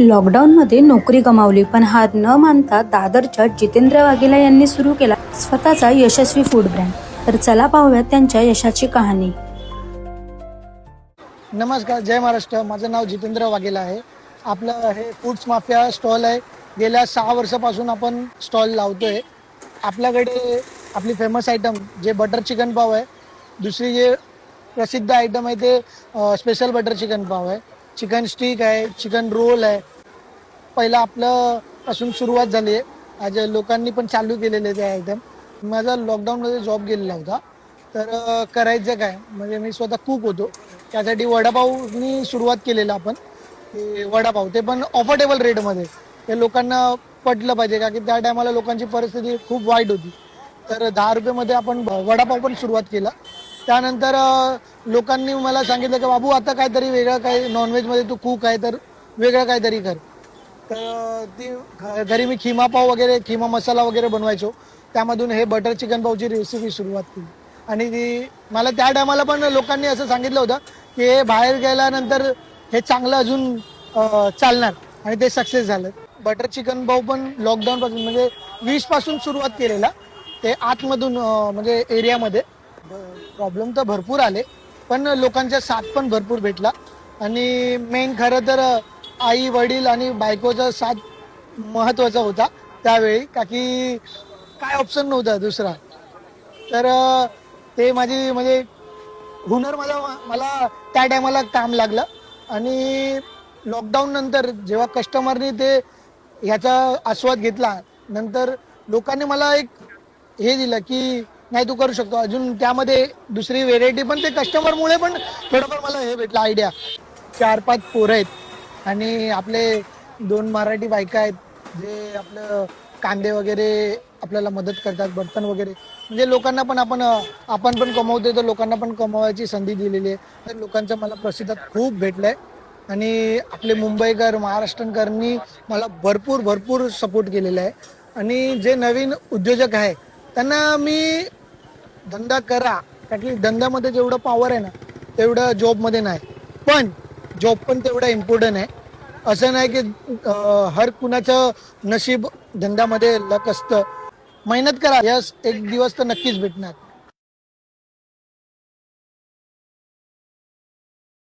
लॉकडाऊनमध्ये नोकरी गमावली पण हात न मानता दादरच्या जितेंद्र वाघेला यांनी सुरू केला स्वतःचा यशस्वी फूड ब्रँड तर चला पाहूयात त्यांच्या यशाची कहाणी. नमस्कार जय महाराष्ट्र. माझं नाव जितेंद्र वाघेला आहे. आपलं हे फूड्स माफिया स्टॉल आहे. गेल्या सहा वर्षापासून आपण स्टॉल लावतोय. आपल्याकडे आपली फेमस आयटम जे बटर चिकन पाव आहे दुसरी जे प्रसिद्ध आयटम आहे ते स्पेशल बटर चिकन पाव आहे. चिकन स्टिक आहे चिकन रोल आहे. पहिलं आपलं पासून सुरुवात झाली आहे. आज लोकांनी पण चालू केलेले ते आयटम माझा लॉकडाऊनमध्ये जॉब गेलेला होता. तर करायचं काय? म्हणजे मी स्वतः कुक होतो. त्यासाठी वडापावनी सुरुवात केलेलं आपण. ते वडापाव ते पण अफोर्डेबल रेटमध्ये ते लोकांना पटलं पाहिजे का की त्या टायमाला लोकांची परिस्थिती खूप वाईट होती. तर दहा रुपयेमध्ये आपण वडापाव पण सुरुवात केला. त्यानंतर लोकांनी मला सांगितलं की बाबू आता काहीतरी वेगळं काही नॉनव्हेजमध्ये तू कुक आहे तर वेगळं काहीतरी कर. तर ती घरी मी खिमा पाव वगैरे खिमा मसाला वगैरे बनवायचो. त्यामधून हे बटर चिकन पावची रेसिपी सुरुवात केली. आणि ती मला त्या टायमाला पण लोकांनी असं सांगितलं होतं की हे बाहेर गेल्यानंतर हे चांगलं अजून चालणार. आणि ते सक्सेस झालं. बटर चिकन पाव पण लॉकडाऊन पासून म्हणजे वीसपासून सुरुवात केलेला. ते आतमधून म्हणजे एरियामध्ये प्रॉब्लेम तर भरपूर आले पण लोकांचा साथ पण भरपूर भेटला. आणि मेन खरं तर आई वडील आणि बायकोचा साथ महत्त्वाचा होता त्यावेळी. का की काय ऑप्शन नव्हता दुसरा? तर ते माझी म्हणजे हुनर मला मला त्या टायमाला काम लागलं. आणि लॉकडाऊन नंतर जेव्हा कस्टमरनी ते ह्याचा आस्वाद घेतला नंतर लोकांनी मला एक हे दिलं की नाही तू करू शकतो. अजून त्यामध्ये दुसरी व्हेरायटी पण ते कस्टमरमुळे पण थोडंफार मला हे भेटलं आयडिया चार पाच पोरं आहेत आणि आपले दोन मराठी बायका आहेत जे आपलं कांदे वगैरे आपल्याला मदत करतात बर्तन वगैरे. म्हणजे लोकांना पण आपण आपण पण कमवतोय तर लोकांना पण कमवायची संधी दिलेली आहे. तर लोकांचं मला प्रसिद्धात खूप भेटलंय. आणि आपले मुंबईकर महाराष्ट्रकरांनी मला भरपूर भरपूर सपोर्ट केलेला आहे. आणि जे नवीन उद्योजक आहे त्यांना मी धंदा करा. कारण की धंद्यामध्ये जेवढं पॉवर आहे ना तेवढं जॉबमध्ये नाही. पण जॉब पण तेवढा इम्पॉर्टंट आहे. असं नाही की अं, हर कुणाचं नशीब धंद्यामध्ये लक असतं. मेहनत करा. यस एक दिवस तर नक्कीच भेटणार.